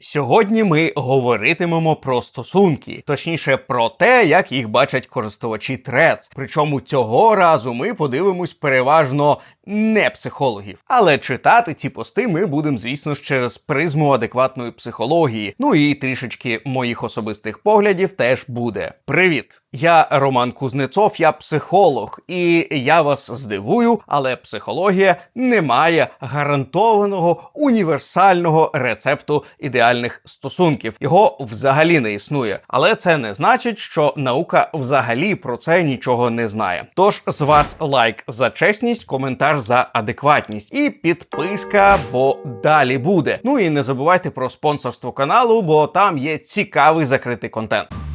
Сьогодні ми говоритимемо про стосунки, точніше про те, як їх бачать користувачі Трец. Причому цього разу ми подивимось переважно не психологів. Але читати ці пости ми будемо, звісно ж, через призму адекватної психології. Ну і трішечки моїх особистих поглядів теж буде. Привіт! Я Роман Кузнецов, я психолог, і я вас здивую, але психологія не має гарантованого універсального рецепту ідеальних стосунків. Його взагалі не існує. Але це не значить, що наука взагалі про це нічого не знає. Тож з вас лайк за чесність, коментар за адекватність і підписка, бо далі буде. Ну і не забувайте про спонсорство каналу, бо там є цікавий закритий контент.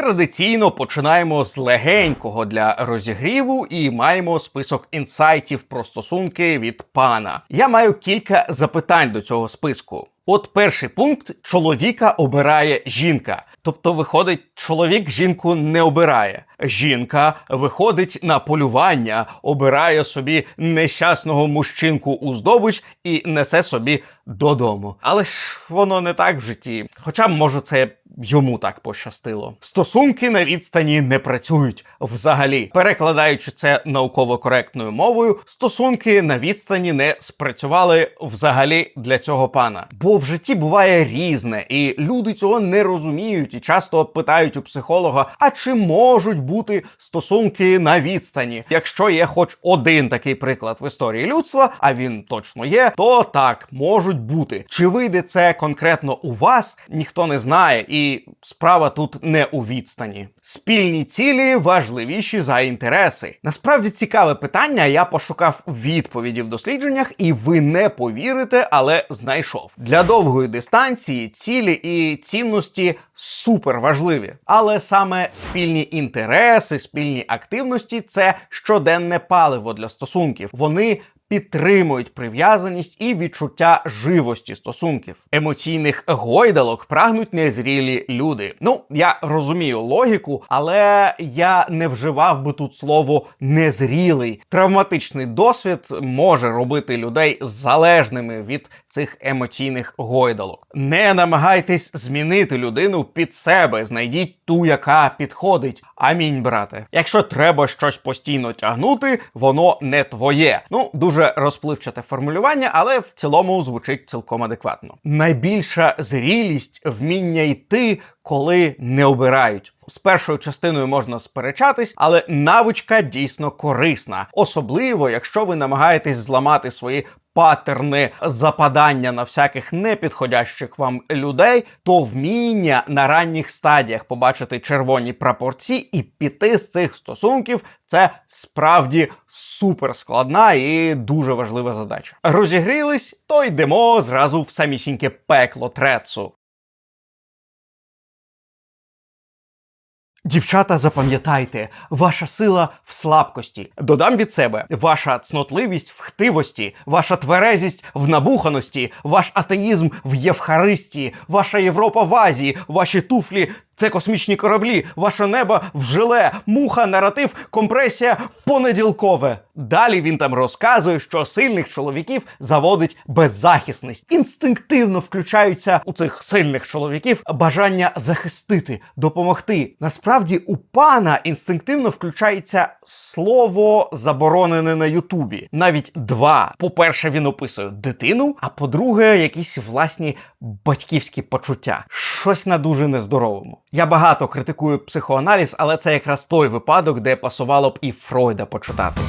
Традиційно починаємо з легенького для розігріву і маємо список інсайтів про стосунки від пана. Я маю кілька запитань до цього списку. От перший пункт: чоловіка обирає жінка. Тобто, виходить, чоловік жінку не обирає. Жінка виходить на полювання, обирає собі нещасного мужчинку у здобич і несе собі додому. Але ж воно не так в житті. Хоча, може, це йому так пощастило. Стосунки на відстані не працюють взагалі. Перекладаючи це науково коректною мовою, стосунки на відстані не спрацювали взагалі для цього пана. Бо в житті буває різне, і люди цього не розуміють і часто питають у психолога: а чи можуть бути стосунки на відстані? Якщо є хоч один такий приклад в історії людства, а він точно є, то так можуть бути. Чи вийде це конкретно у вас, ніхто не знає, і справа тут не у відстані. Спільні цілі важливіші за інтереси. Насправді цікаве питання. Я пошукав відповіді в дослідженнях, і ви не повірите, але знайшов для довгої дистанції цілі і цінності супер важливі. Але саме спільні інтереси, спільні активності це щоденне паливо для стосунків. Вони Підтримують прив'язаність і відчуття живості стосунків. Емоційних гойдалок прагнуть незрілі люди. Ну, я розумію логіку, але я не вживав би тут слово незрілий. Травматичний досвід може робити людей залежними від цих емоційних гойдалок. Не намагайтесь змінити людину під себе, знайдіть ту, яка підходить. Амінь, брате. Якщо треба щось постійно тягнути, воно не твоє. Ну, дуже розпливчате формулювання, але в цілому звучить цілком адекватно. Найбільша зрілість вміння йти, коли не обирають. З першою частиною можна сперечатись, але навичка дійсно корисна, особливо якщо ви намагаєтесь зламати свої паттерни западання на всяких непідходящих вам людей, то вміння на ранніх стадіях побачити червоні прапорці і піти з цих стосунків це справді суперскладна і дуже важлива задача. Розігрілись, то йдемо зразу в самісіньке пекло трецу. Дівчата, запам'ятайте, ваша сила в слабкості. Додам від себе ваша цнотливість в хтивості, ваша тверезість в набуханості, ваш атеїзм в Євхаристії, ваша Європа в Азії, ваші туфлі. Це космічні кораблі, ваше небо в жиле, муха, наратив, компресія, понеділкове. Далі він там розказує, що сильних чоловіків заводить беззахисність. Інстинктивно включаються у цих сильних чоловіків бажання захистити, допомогти. Насправді у пана інстинктивно включається слово заборонене на Ютубі. Навіть два. По-перше, він описує дитину, а по-друге, якісь власні батьківські почуття. Щось на дуже нездоровому. Я багато критикую психоаналіз, але це якраз той випадок, де пасувало б і Фройда почитати.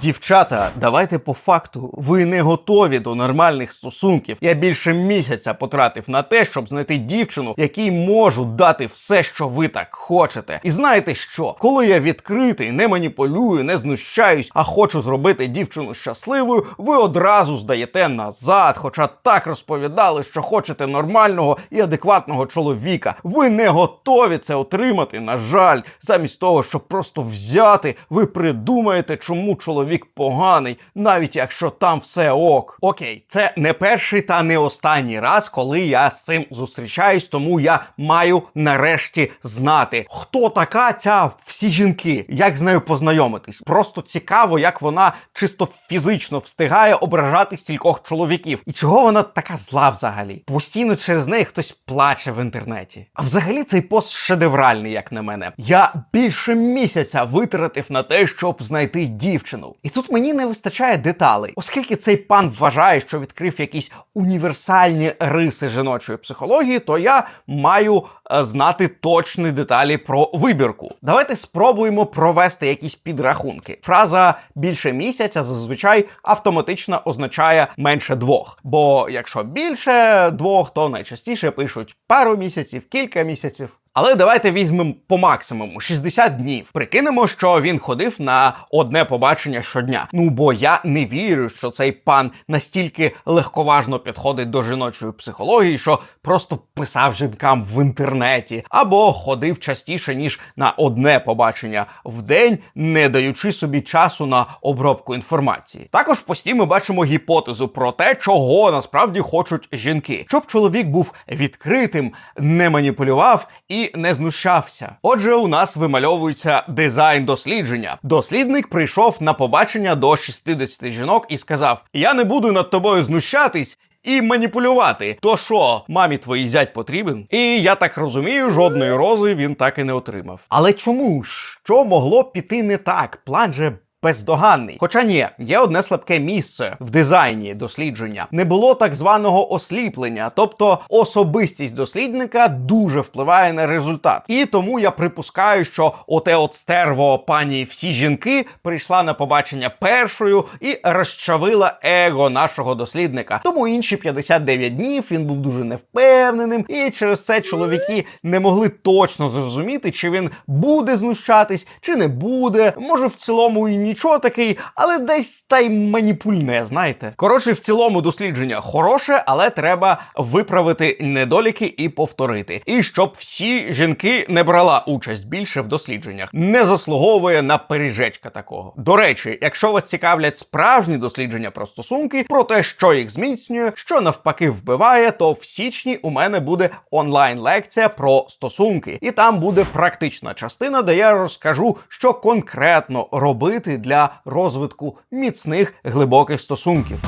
Дівчата, давайте по факту. Ви не готові до нормальних стосунків. Я більше місяця потратив на те, щоб знайти дівчину, якій можу дати все, що ви так хочете. І знаєте що? Коли я відкритий, не маніпулюю, не знущаюсь, а хочу зробити дівчину щасливою, ви одразу здаєте назад. Хоча так розповідали, що хочете нормального і адекватного чоловіка. Ви не готові це отримати. На жаль, замість того, щоб просто взяти, ви придумаєте, чому чоловік чоловік поганий, навіть якщо там все ок. Окей, це не перший та не останній раз, коли я з цим зустрічаюсь, тому я маю нарешті знати, хто така ця всі жінки, як з нею познайомитись. Просто цікаво, як вона чисто фізично встигає ображати стількох чоловіків. І чого вона така зла взагалі? Постійно через неї хтось плаче в інтернеті. А взагалі цей пост шедевральний, як на мене. Я більше місяця витратив на те, щоб знайти дівчину. І тут мені не вистачає деталей, оскільки цей пан вважає, що відкрив якісь універсальні риси жіночої психології, то я маю е, знати точні деталі про вибірку. Давайте спробуємо провести якісь підрахунки. Фраза більше місяця зазвичай автоматично означає менше двох. Бо якщо більше двох, то найчастіше пишуть пару місяців, кілька місяців. Але давайте візьмемо по максимуму 60 днів. Прикинемо, що він ходив на одне побачення щодня. Ну бо я не вірю, що цей пан настільки легковажно підходить до жіночої психології, що просто писав жінкам в інтернеті, або ходив частіше ніж на одне побачення в день, не даючи собі часу на обробку інформації. Також в пості ми бачимо гіпотезу про те, чого насправді хочуть жінки, щоб чоловік був відкритим, не маніпулював і не знущався. Отже, у нас вимальовується дизайн дослідження. Дослідник прийшов на побачення до 60 жінок і сказав: Я не буду над тобою знущатись. І маніпулювати. То що, мамі твоїй зять потрібен? І я так розумію, жодної рози він так і не отримав. Але чому? Що могло піти не так? План же бездоганний. Хоча ні, є одне слабке місце в дизайні дослідження. Не було так званого осліплення, тобто особистість дослідника дуже впливає на результат. І тому я припускаю, що оте от стерво пані всі жінки прийшла на побачення першою і розчавила его нашого дослідника. Тому інші 59 днів він був дуже невпевненим, і через це чоловіки не могли точно зрозуміти, чи він буде знущатись, чи не буде. Може, в цілому і нічого такий, але десь та й маніпульне, знаєте. Коротше, в цілому дослідження хороше, але треба виправити недоліки і повторити. І щоб всі жінки не брала участь більше в дослідженнях, не заслуговує на пережечка такого. До речі, якщо вас цікавлять справжні дослідження про стосунки, про те, що їх зміцнює, що навпаки вбиває, то в січні у мене буде онлайн-лекція про стосунки, і там буде практична частина, де я розкажу, що конкретно робити розвитку міцних глибоких стосунків.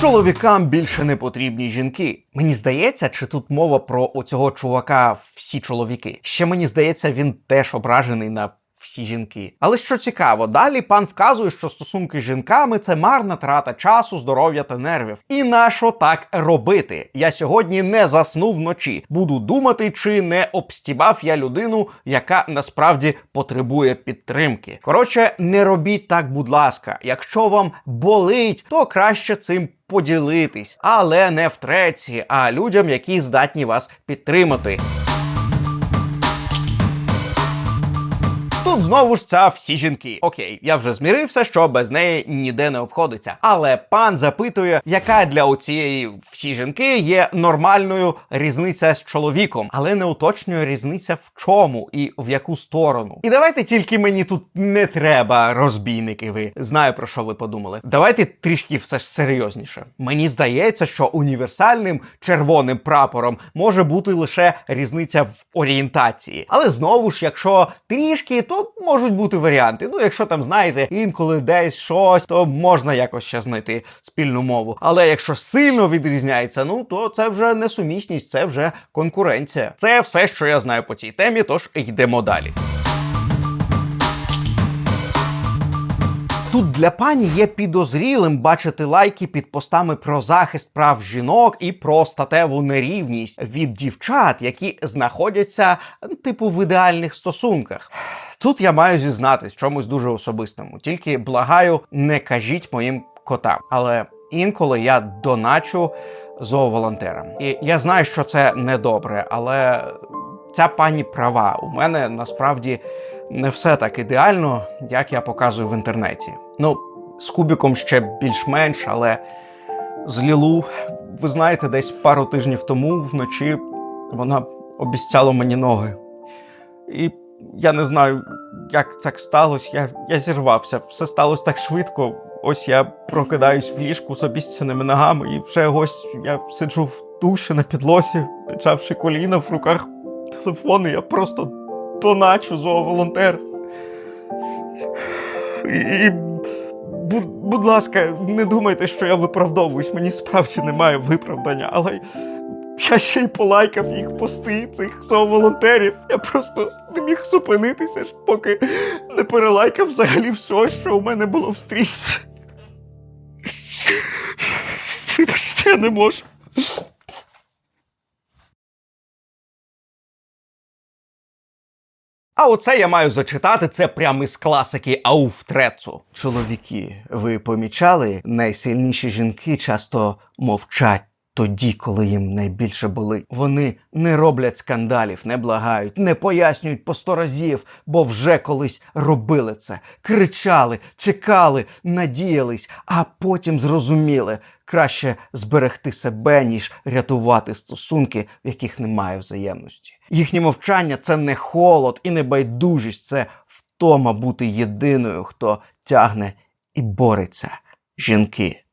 Чоловікам більше не потрібні жінки. Мені здається, чи тут мова про оцього чувака всі чоловіки. Ще мені здається, він теж ображений на всі жінки. Але що цікаво, далі пан вказує, що стосунки з жінками це марна трата часу, здоров'я та нервів. І на що так робити? Я сьогодні не заснув вночі. Буду думати, чи не обстібав я людину, яка насправді потребує підтримки. Коротше, не робіть так, будь ласка. Якщо вам болить, то краще цим. Поділитись, але не в треці, а людям, які здатні вас підтримати. Тут знову ж ця всі жінки. Окей, я вже змірився, що без неї ніде не обходиться. Але пан запитує, яка для оцієї всі жінки є нормальною різниця з чоловіком, але не уточнює різниця в чому і в яку сторону. І давайте тільки мені тут не треба, розбійники. Ви знаю про що ви подумали. Давайте трішки все ж серйозніше. Мені здається, що універсальним червоним прапором може бути лише різниця в орієнтації. Але знову ж, якщо трішки, то можуть бути варіанти. Ну, якщо там знаєте, інколи десь щось, то можна якось ще знайти спільну мову. Але якщо сильно відрізняється, ну то це вже не сумісність, це вже конкуренція. Це все, що я знаю по цій темі, тож йдемо далі. Тут для пані є підозрілим бачити лайки під постами про захист прав жінок і про статеву нерівність від дівчат, які знаходяться типу в ідеальних стосунках. Тут я маю зізнатись в чомусь дуже особистому. Тільки благаю, не кажіть моїм котам. Але інколи я доначу зооволонтерам. І я знаю, що це недобре, але ця пані права. У мене насправді не все так ідеально, як я показую в інтернеті. Ну, з кубіком ще більш-менш, але з Лілу, ви знаєте, десь пару тижнів тому вночі вона обіцяла мені ноги. І я не знаю, як так сталося, я, я зірвався. Все сталося так швидко. Ось я прокидаюсь в ліжку з обіцяними ногами, і вже ось я сиджу в душі на підлозі, піджавши коліна в руках телефон, і я просто доначу зооволонтер. І, і будь, будь ласка, не думайте, що я виправдовуюсь, мені справді немає виправдання, але я ще й полайкав їх пости, цих зооволонтерів. Я просто не міг зупинитися поки не перелайкав взагалі все, що у мене було в стрічці. Вибачте, я не можу. А оце я маю зачитати це прямо із класики Ауфтрецу. Чоловіки, ви помічали, найсильніші жінки часто мовчать. Тоді, коли їм найбільше болить. Вони не роблять скандалів, не благають, не пояснюють по сто разів, бо вже колись робили це, кричали, чекали, надіялись, а потім зрозуміли. Краще зберегти себе, ніж рятувати стосунки, в яких немає взаємності. Їхнє мовчання це не холод і не байдужість, це втома бути єдиною, хто тягне і бореться. Жінки.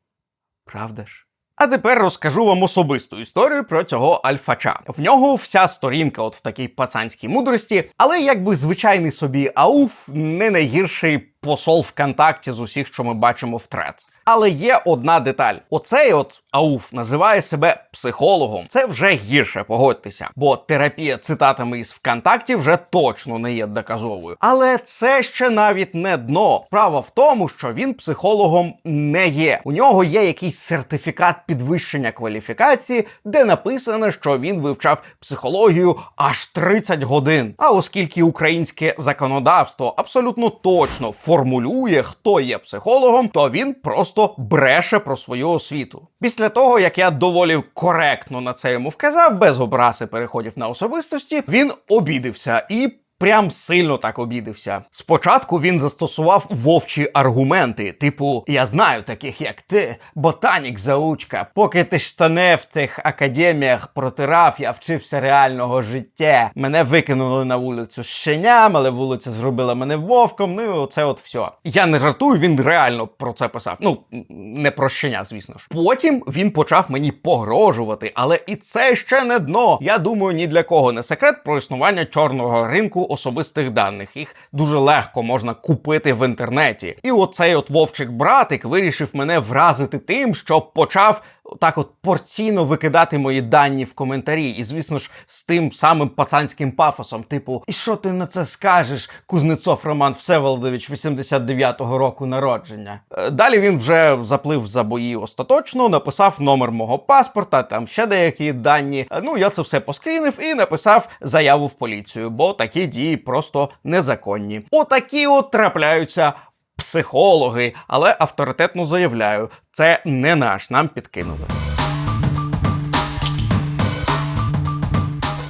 Правда ж? А тепер розкажу вам особисту історію про цього альфача. В нього вся сторінка, от в такій пацанській мудрості, але якби звичайний собі ауф не найгірший посол ВКонтакті з усіх, що ми бачимо в трец. Але є одна деталь: оцей от ауф називає себе психологом. Це вже гірше, погодьтеся, бо терапія цитатами із ВКонтакті вже точно не є доказовою. Але це ще навіть не дно. Справа в тому, що він психологом не є. У нього є якийсь сертифікат підвищення кваліфікації, де написано, що він вивчав психологію аж 30 годин. А оскільки українське законодавство абсолютно точно формулює, хто є психологом, то він просто бреше про свою освіту. Після того, як я доволі коректно на це йому вказав, без образи переходів на особистості, він обідився і. Прям сильно так обідився. Спочатку він застосував вовчі аргументи, типу: Я знаю таких, як ти, ботанік заучка. Поки ти штане в тих академіях протирав, я вчився реального життя. Мене викинули на вулицю з щеням, але вулиця зробила мене вовком. Ну і оце от все. Я не жартую, він реально про це писав. Ну не про щеня, звісно ж. Потім він почав мені погрожувати, але і це ще не дно. Я думаю, ні для кого не секрет про існування чорного ринку особистих даних. Їх дуже легко можна купити в інтернеті. І оцей от вовчик братик вирішив мене вразити тим, що почав так от порційно викидати мої дані в коментарі. І, звісно ж, з тим самим пацанським пафосом, типу, і що ти на це скажеш, Кузнецов Роман Всеволодович 89-го року народження. Е, Далі він вже заплив за бої остаточно, написав номер мого паспорта, там ще деякі дані. Е, Ну, я це все поскрінив і написав заяву в поліцію, бо такі дії просто незаконні. Отакі от трапляються психологи, але авторитетно заявляю, це не наш, нам підкинули.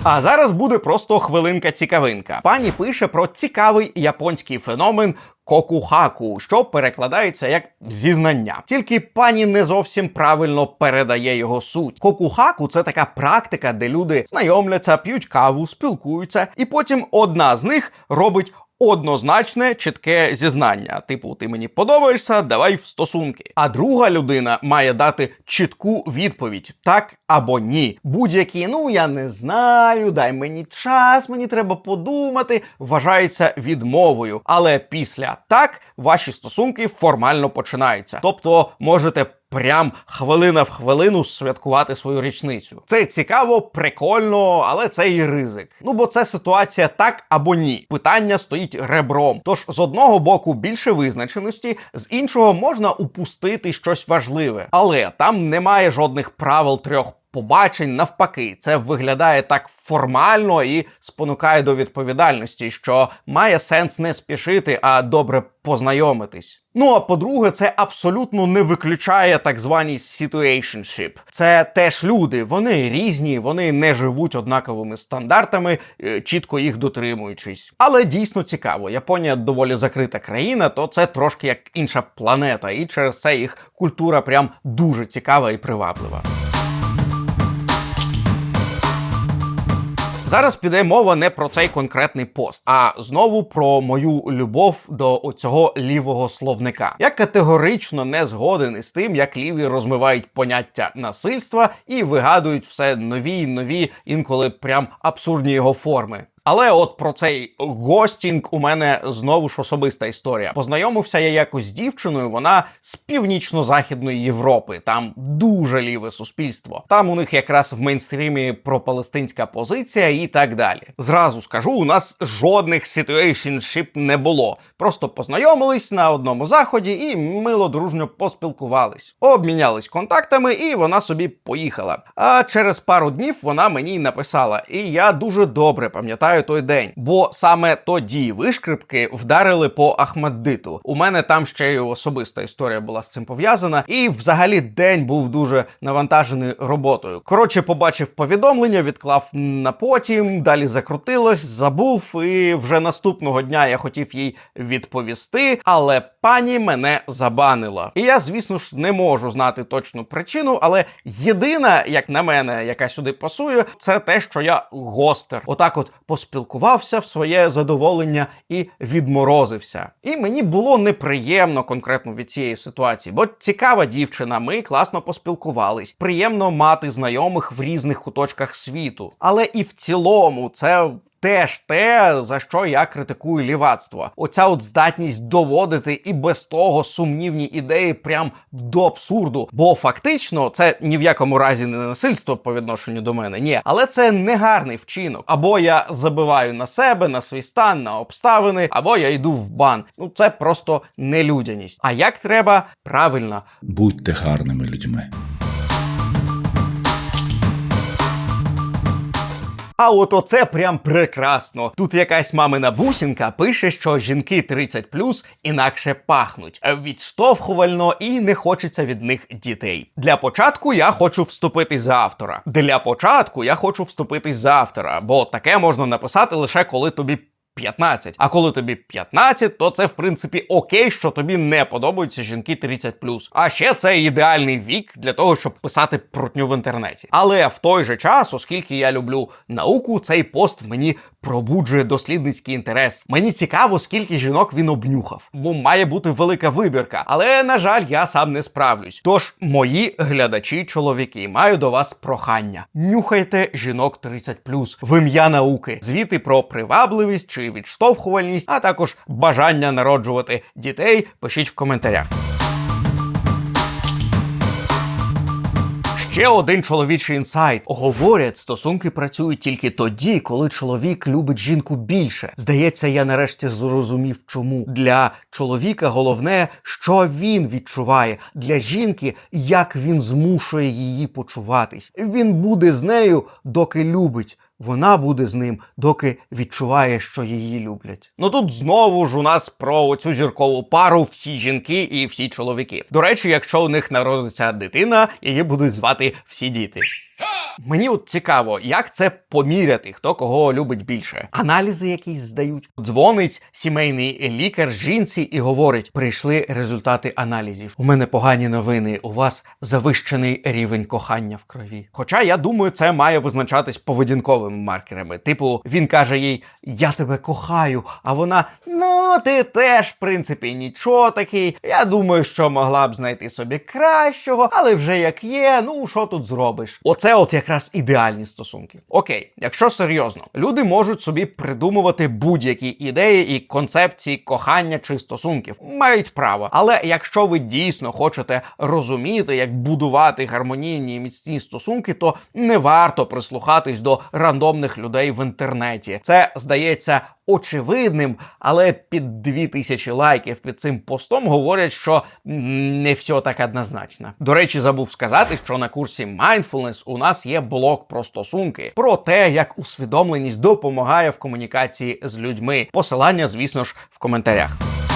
А зараз буде просто хвилинка-цікавинка. Пані пише про цікавий японський феномен кокухаку, що перекладається як зізнання. Тільки пані не зовсім правильно передає його суть. Кокухаку це така практика, де люди знайомляться, п'ють каву, спілкуються, і потім одна з них робить. Однозначне чітке зізнання, типу, ти мені подобаєшся, давай в стосунки. А друга людина має дати чітку відповідь так або ні. Будь-які, ну я не знаю, дай мені час, мені треба подумати, вважається відмовою. Але після так ваші стосунки формально починаються. Тобто можете прям хвилина в хвилину святкувати свою річницю. Це цікаво, прикольно, але це і ризик. Ну бо це ситуація так або ні. Питання стоїть ребром. Тож з одного боку більше визначеності, з іншого можна упустити щось важливе, але там немає жодних правил трьох. Побачень навпаки, це виглядає так формально і спонукає до відповідальності, що має сенс не спішити, а добре познайомитись. Ну а по-друге, це абсолютно не виключає так звані situationship. Це теж люди, вони різні, вони не живуть однаковими стандартами, е, чітко їх дотримуючись. Але дійсно цікаво, Японія доволі закрита країна, то це трошки як інша планета, і через це їх культура прям дуже цікава і приваблива. Зараз піде мова не про цей конкретний пост, а знову про мою любов до оцього лівого словника. Я категорично не згоден із тим, як ліві розмивають поняття насильства і вигадують все нові й нові, інколи прям абсурдні його форми. Але от про цей гостінг у мене знову ж особиста історія. Познайомився я якось з дівчиною. Вона з північно-західної Європи. Там дуже ліве суспільство. Там у них якраз в мейнстрімі пропалестинська позиція і так далі. Зразу скажу, у нас жодних ситуейшншип не було. Просто познайомились на одному заході і мило дружньо поспілкувались, обмінялись контактами, і вона собі поїхала. А через пару днів вона мені написала, і я дуже добре пам'ятаю той день, бо саме тоді вишкрипки вдарили по Ахмаддиту. У мене там ще й особиста історія була з цим пов'язана, і взагалі день був дуже навантажений роботою. Коротше, побачив повідомлення, відклав на потім, далі закрутилось, забув, і вже наступного дня я хотів їй відповісти, але пані мене забанила. І я, звісно ж, не можу знати точну причину, але єдина, як на мене, яка сюди пасує, це те, що я гостер. Отак, от поспілкувався в своє задоволення і відморозився. І мені було неприємно конкретно від цієї ситуації, бо цікава дівчина, ми класно поспілкувались. Приємно мати знайомих в різних куточках світу. Але і в цілому це. Теж те, за що я критикую лівацтво. Оця от здатність доводити і без того сумнівні ідеї прям до абсурду. Бо фактично це ні в якому разі не насильство по відношенню до мене, ні, але це негарний вчинок. Або я забиваю на себе, на свій стан, на обставини, або я йду в бан. Ну це просто нелюдяність. А як треба правильно Будьте гарними людьми. А от оце прям прекрасно. Тут якась мамина бусінка пише, що жінки 30 плюс інакше пахнуть відштовхувально і не хочеться від них дітей. Для початку я хочу вступитись за автора. Для початку я хочу вступитись за автора, бо таке можна написати лише коли тобі. 15. А коли тобі 15, то це в принципі окей, що тобі не подобаються жінки 30 А ще це ідеальний вік для того, щоб писати прутню в інтернеті. Але в той же час, оскільки я люблю науку, цей пост мені пробуджує дослідницький інтерес. Мені цікаво, скільки жінок він обнюхав, бо має бути велика вибірка. Але на жаль, я сам не справлюсь. Тож, мої глядачі, чоловіки, маю до вас прохання: нюхайте жінок 30 в ім'я науки, звіти про привабливість чи відштовхувальність, а також бажання народжувати дітей. Пишіть в коментарях. Ще один чоловічий інсайт. Говорять, стосунки працюють тільки тоді, коли чоловік любить жінку більше. Здається, я нарешті зрозумів, чому для чоловіка головне, що він відчуває, для жінки, як він змушує її почуватись. Він буде з нею, доки любить. Вона буде з ним, доки відчуває, що її люблять. Ну тут знову ж у нас про цю зіркову пару всі жінки і всі чоловіки. До речі, якщо у них народиться дитина, її будуть звати всі діти. Мені от цікаво, як це поміряти, хто кого любить більше. Аналізи якісь здають. Дзвонить сімейний лікар жінці і говорить: прийшли результати аналізів. У мене погані новини. У вас завищений рівень кохання в крові. Хоча я думаю, це має визначатись поведінковими маркерами. Типу, він каже їй: Я тебе кохаю. А вона ну ти теж, в принципі, нічого такий. Я думаю, що могла б знайти собі кращого, але вже як є, ну що тут зробиш? Оце от якраз ідеальні стосунки. Окей, якщо серйозно, люди можуть собі придумувати будь-які ідеї і концепції кохання чи стосунків, мають право. Але якщо ви дійсно хочете розуміти, як будувати гармонійні і міцні стосунки, то не варто прислухатись до рандомних людей в інтернеті. Це здається очевидним, але під 2000 лайків під цим постом говорять, що не все так однозначно. До речі, забув сказати, що на курсі Mindfulness у нас є блок про стосунки, про те, як усвідомленість допомагає в комунікації з людьми. Посилання, звісно ж, в коментарях.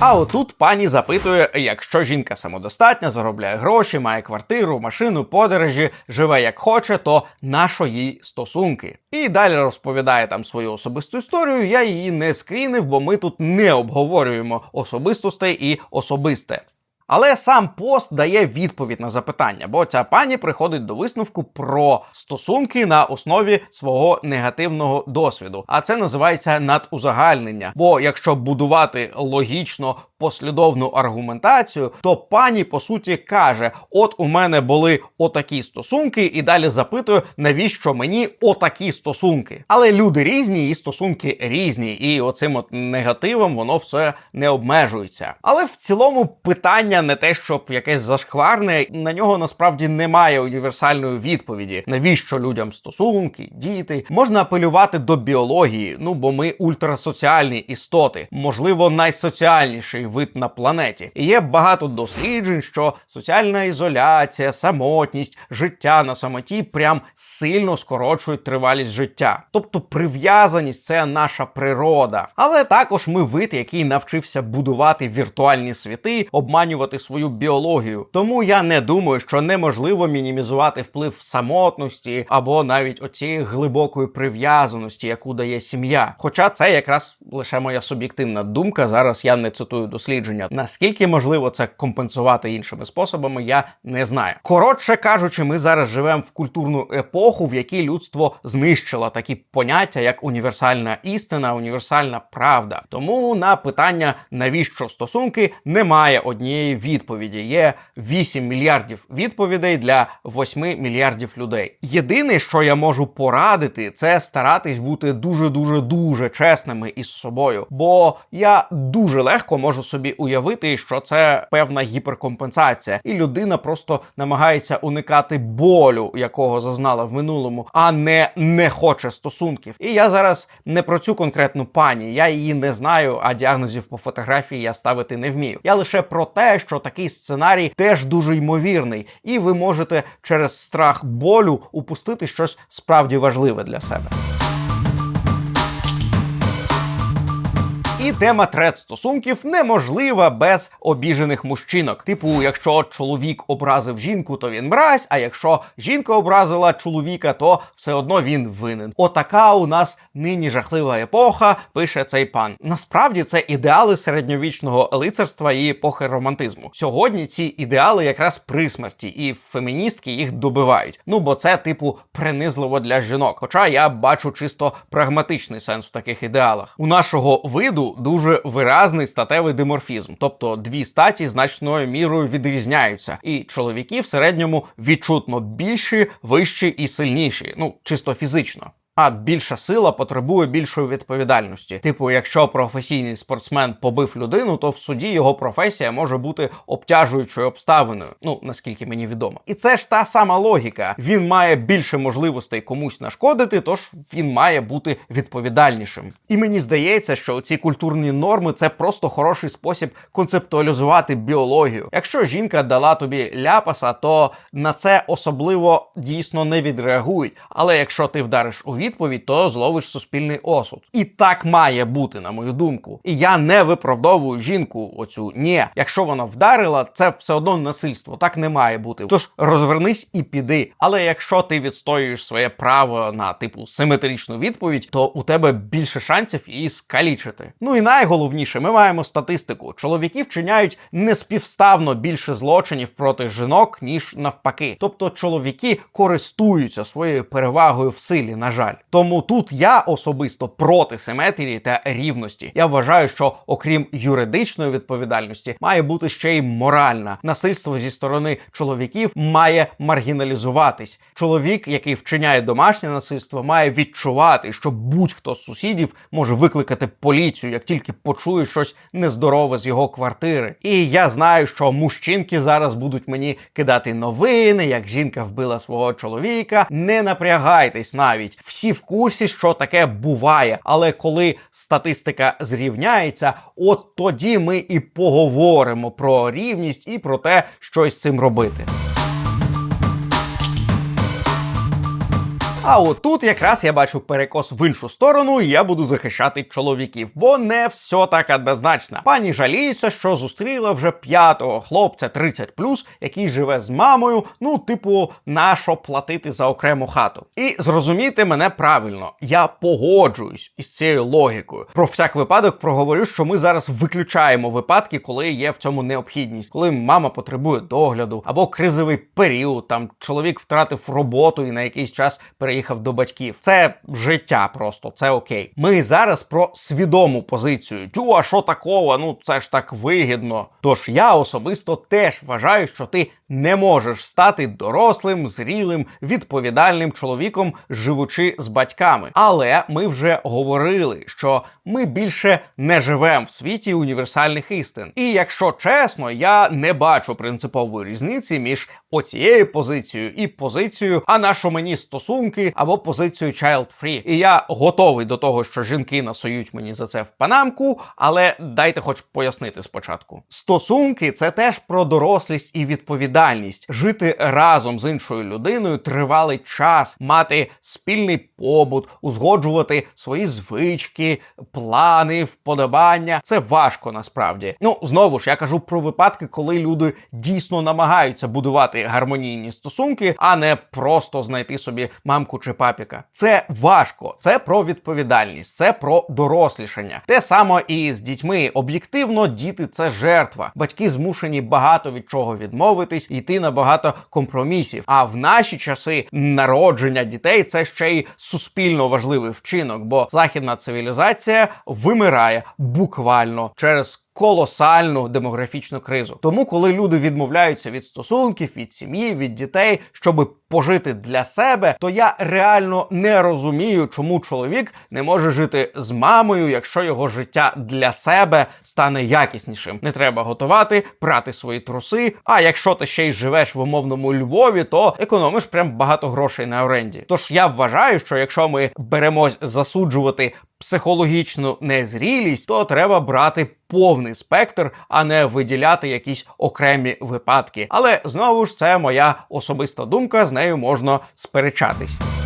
А отут пані запитує, якщо жінка самодостатня, заробляє гроші, має квартиру, машину, подорожі, живе як хоче, то нащо їй стосунки? І далі розповідає там свою особисту історію. Я її не скрінив, бо ми тут не обговорюємо особистостей і особисте. Але сам пост дає відповідь на запитання, бо ця пані приходить до висновку про стосунки на основі свого негативного досвіду. А це називається надузагальнення. Бо якщо будувати логічно послідовну аргументацію, то пані по суті каже: От у мене були отакі стосунки, і далі запитує, навіщо мені отакі стосунки. Але люди різні, і стосунки різні, і оцим от негативом воно все не обмежується. Але в цілому питання не те, щоб якесь зашкварне, на нього насправді немає універсальної відповіді. Навіщо людям стосунки, діти? Можна апелювати до біології, ну бо ми ультрасоціальні істоти, можливо, найсоціальніший вид на планеті. І є багато досліджень, що соціальна ізоляція, самотність, життя на самоті прям сильно скорочують тривалість життя. Тобто прив'язаність це наша природа. Але також ми вид, який навчився будувати віртуальні світи, обманювати свою біологію. Тому я не думаю, що неможливо мінімізувати вплив самотності або навіть оцієї глибокої прив'язаності, яку дає сім'я. Хоча це якраз лише моя суб'єктивна думка. Зараз я не цитую дослідження. Наскільки можливо це компенсувати іншими способами, я не знаю. Коротше кажучи, ми зараз живемо в культурну епоху, в якій людство знищило такі поняття, як універсальна істина, універсальна правда. Тому на питання навіщо стосунки немає однієї відповіді. Є 8 мільярдів відповідей для 8 мільярдів людей. Єдине, що я можу порадити, це старатись бути дуже дуже дуже чесними із собою, бо я дуже легко можу собі уявити, що це певна гіперкомпенсація, і людина просто намагається уникати болю, якого зазнала в минулому, а не не хоче стосунків. І я зараз не про цю конкретну пані, я її не знаю, а діагнозів по фотографії я ставити не вмію. Я лише про те, що такий сценарій теж дуже ймовірний, і ви можете через страх болю упустити щось справді важливе для себе. І тема трет стосунків неможлива без обіжених мужчинок. Типу, якщо чоловік образив жінку, то він мразь, а якщо жінка образила чоловіка, то все одно він винен. Отака у нас нині жахлива епоха, пише цей пан. Насправді це ідеали середньовічного лицарства і епохи романтизму. Сьогодні ці ідеали якраз при смерті, і феміністки їх добивають. Ну бо це типу принизливо для жінок. Хоча я бачу чисто прагматичний сенс в таких ідеалах. У нашого виду дуже виразний статевий диморфізм, тобто дві статі значною мірою відрізняються, і чоловіки в середньому відчутно більші, вищі і сильніші, ну чисто фізично. А більша сила потребує більшої відповідальності. Типу, якщо професійний спортсмен побив людину, то в суді його професія може бути обтяжуючою обставиною. Ну наскільки мені відомо, і це ж та сама логіка. Він має більше можливостей комусь нашкодити, тож він має бути відповідальнішим. І мені здається, що ці культурні норми це просто хороший спосіб концептуалізувати біологію. Якщо жінка дала тобі ляпаса, то на це особливо дійсно не відреагують. Але якщо ти вдариш у відповідь, то зловиш суспільний осуд. І так має бути, на мою думку. І я не виправдовую жінку оцю. Ні, якщо вона вдарила, це все одно насильство. Так не має бути. Тож розвернись і піди. Але якщо ти відстоюєш своє право на типу симетричну відповідь, то у тебе більше шансів її скалічити. Ну і найголовніше, ми маємо статистику. Чоловіки вчиняють неспівставно більше злочинів проти жінок, ніж навпаки. Тобто чоловіки користуються своєю перевагою в силі, на жаль. Тому тут я особисто проти симетрії та рівності. Я вважаю, що окрім юридичної відповідальності має бути ще й моральна. Насильство зі сторони чоловіків має маргіналізуватись. Чоловік, який вчиняє домашнє насильство, має відчувати, що будь-хто з сусідів може викликати поліцію, як тільки почує щось нездорове з його квартири. І я знаю, що мужчинки зараз будуть мені кидати новини, як жінка вбила свого чоловіка. Не напрягайтесь навіть всі в курсі, що таке буває. Але коли статистика зрівняється, от тоді ми і поговоримо про рівність і про те, що з цим робити. А от тут якраз я бачу перекос в іншу сторону, і я буду захищати чоловіків, бо не все так однозначно. Пані жаліється, що зустріла вже п'ятого хлопця 30+, який живе з мамою. Ну, типу, нащо платити за окрему хату. І зрозумійте мене правильно, я погоджуюсь із цією логікою. Про всяк випадок проговорю, що ми зараз виключаємо випадки, коли є в цьому необхідність, коли мама потребує догляду або кризовий період, там чоловік втратив роботу і на якийсь час переїхав до батьків. Це життя просто, це окей. Ми зараз про свідому позицію. Тю, а що такого? Ну це ж так вигідно. Тож я особисто теж вважаю, що ти не можеш стати дорослим, зрілим, відповідальним чоловіком, живучи з батьками. Але ми вже говорили, що ми більше не живемо в світі універсальних істин. І якщо чесно, я не бачу принципової різниці між оцією позицією і позицією, а на що мені стосунки або позицією child free. І я готовий до того, що жінки насують мені за це в панамку, але дайте хоч пояснити спочатку. Стосунки це теж про дорослість і відповідальність, жити разом з іншою людиною тривалий час, мати спільний побут, узгоджувати свої звички, плани, вподобання. Це важко насправді. Ну знову ж я кажу про випадки, коли люди дійсно намагаються будувати гармонійні стосунки, а не просто знайти собі мамку чи папіка. Це важко, це про відповідальність, це про дорослішання. Те саме і з дітьми. Об'єктивно, діти це жертва. Батьки змушені багато від чого відмовитись, йти на багато компромісів. А в наші часи народження дітей це ще й суспільно важливий вчинок, бо західна цивілізація вимирає буквально через. Колосальну демографічну кризу. Тому, коли люди відмовляються від стосунків, від сім'ї, від дітей, щоб пожити для себе, то я реально не розумію, чому чоловік не може жити з мамою, якщо його життя для себе стане якіснішим. Не треба готувати, прати свої труси. А якщо ти ще й живеш в умовному Львові, то економиш прям багато грошей на оренді. Тож я вважаю, що якщо ми беремось засуджувати психологічну незрілість, то треба брати повний спектр, а не виділяти якісь окремі випадки. Але знову ж це моя особиста думка, з нею можна сперечатись.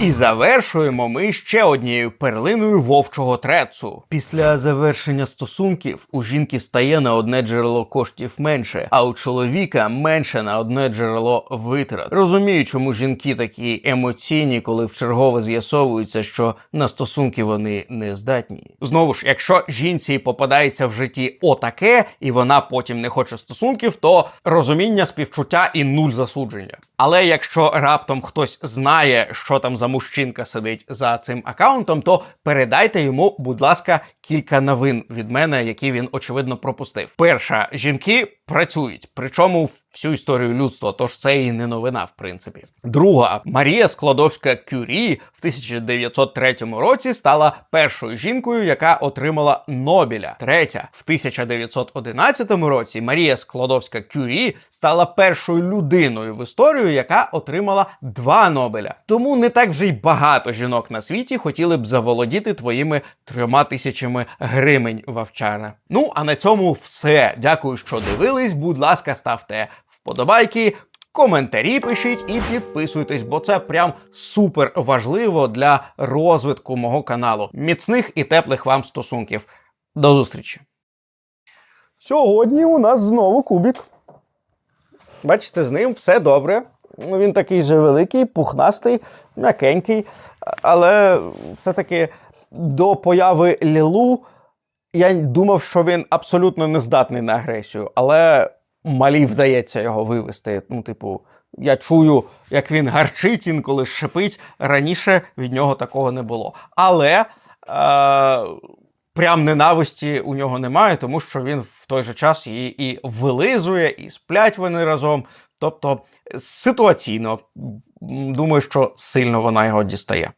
І завершуємо ми ще однією перлиною вовчого трецу. Після завершення стосунків у жінки стає на одне джерело коштів менше, а у чоловіка менше на одне джерело витрат. Розумію, чому жінки такі емоційні, коли вчергове з'ясовується, що на стосунки вони не здатні. Знову ж, якщо жінці попадається в житті отаке, і вона потім не хоче стосунків, то розуміння, співчуття і нуль засудження. Але якщо раптом хтось знає, що там за мужчинка сидить за цим аккаунтом, то передайте йому, будь ласка, кілька новин від мене, які він очевидно пропустив. Перша, жінки працюють, причому всю історію людства, тож це і не новина, в принципі. Друга Марія Складовська Кюрі в 1903 році стала першою жінкою, яка отримала Нобеля. Третя в 1911 році Марія Складовська Кюрі стала першою людиною в історію, яка отримала два Нобеля. Тому не так вже й багато жінок на світі хотіли б заволодіти твоїми трьома тисячами гримень вовчара. Ну а на цьому все. Дякую, що дивились. Будь ласка, ставте вподобайки. Коментарі пишіть і підписуйтесь, бо це прям супер важливо для розвитку мого каналу. Міцних і теплих вам стосунків. До зустрічі! Сьогодні у нас знову кубік. Бачите, з ним все добре. Ну, Він такий же великий, пухнастий, м'якенький. Але все-таки до появи Лілу я думав, що він абсолютно не здатний на агресію, але малі вдається його вивести. Ну, типу, я чую, як він гарчить, інколи шипить. Раніше від нього такого не було. Але. Е- прям ненависті у нього немає, тому що він в той же час її і вилизує, і сплять вони разом. Тобто ситуаційно, думаю, що сильно вона його дістає.